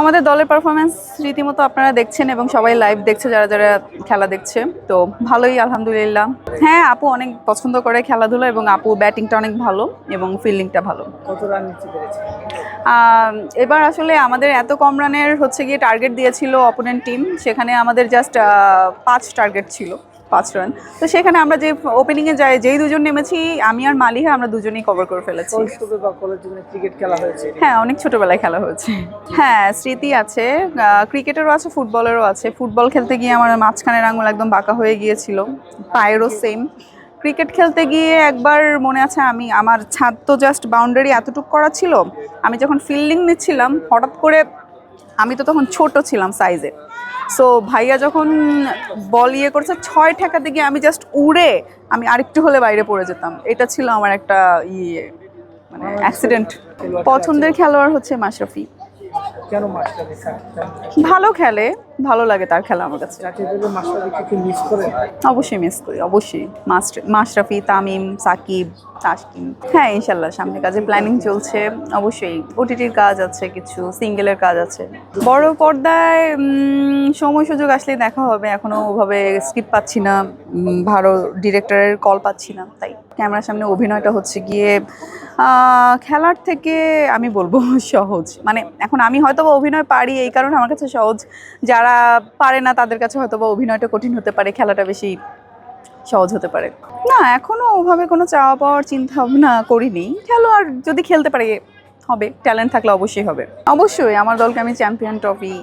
আমাদের দলের পারফরমেন্স রীতিমতো আপনারা দেখছেন এবং সবাই লাইভ দেখছে যারা যারা খেলা দেখছে। তো ভালোই আলহামদুলিল্লাহ। হ্যাঁ আপু অনেক পছন্দ করে খেলাধুলা এবং আপু ব্যাটিংটা অনেক ভালো এবং ফিল্ডিংটা ভালো। এবার আসলে আমাদের এত কম রানের হচ্ছে গিয়ে টার্গেট দিয়েছিল অপোনেন্ট টিম সেখানে আমাদের জাস্ট পাঁচ টার্গেট ছিল। পাঁচ রান তো সেখানে আমরা যে ওপেনিংয়ে যাই যেই দুজন নেমেছি আমি আর মালিহা আমরা দুজনেই কভার করে ফেলেছি। ক্রিকেট খেলা হয়েছে? হ্যাঁ অনেক ছোটবেলায় খেলা হয়েছে। হ্যাঁ স্মৃতি আছে। ক্রিকেটেরও আছে ফুটবলেরও আছে। ফুটবল খেলতে গিয়ে আমার মাঝখানের আঙুল একদম বাঁকা হয়ে গিয়েছিল। পায়েরও সেম ক্রিকেট খেলতে গিয়ে একবার মনে আছে আমি আমার ছাদ তো জাস্ট বাউন্ডারি এতটুকু করা ছিল। আমি যখন ফিল্ডিং নিচ্ছিলাম হঠাৎ করে আমি তো তখন ছোট ছিলাম সাইজে সো ভাইয়া যখন বল ইয়ে করছে ছয় ঠেকাতে গিয়ে আমি জাস্ট উড়ে আমি আরেকটু হলে বাইরে পড়ে যেতাম। এটা ছিল আমার একটা ইয়ে মানে অ্যাক্সিডেন্ট পছন্দের খেলোয়াড় হচ্ছে মাশরাফি? ভালো খেলে। ভালো লাগে তার খেলা আমার কাছে। অবশ্যই মিস করি অবশ্যই। মাশরাফি তামিম সাকিব তাসকিন। হ্যাঁ ইনশাল্লাহ সামনে কাজে প্ল্যানিং চলছে। অবশ্যই ওটিটির কাজ আছে কিছু সিঙ্গেলের কাজ আছে। বড় পর্দায় সময় সুযোগ আসলে দেখা হবে। এখনও ওভাবে স্ক্রিপ্ট পাচ্ছি না। ভালো ডিরেক্টরের কল পাচ্ছি না তাই। ক্যামেরার সামনে অভিনয়টা হচ্ছে গিয়ে খেলার থেকে আমি বলব সহজ। মানে এখন আমি হয়তো বা অভিনয় পারি এই কারণে আমার কাছে সহজ। যারা পারে না তাদের কাছে হয়তো বা অভিনয়টা কঠিন হতে পারে খেলাটা বেশি সহজ হতে পারে। না এখনও ওভাবে কোনো চাওয়া পাওয়ার চিন্তা ভাবনা করিনি। খেলোয়াড় যদি খেলতে পারে হবে। ট্যালেন্ট থাকলে অবশ্যই হবে। অবশ্যই আমার দলকে আমি চ্যাম্পিয়ন ট্রফি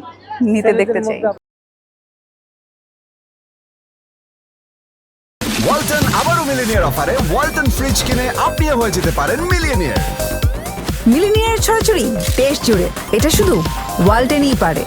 নিতে দেখতে চাই। ওয়ালটন আবারও মিলিনিয়ার অফারে। ওয়ালটন ফ্রিজ কিনে আপনিও হয়ে যেতে পারেন মিলিয়নিয়ার মিলিনিয়ার ছড়াছড়ি দেশ জুড়ে। এটা শুধু ওয়ালটেনই পারে।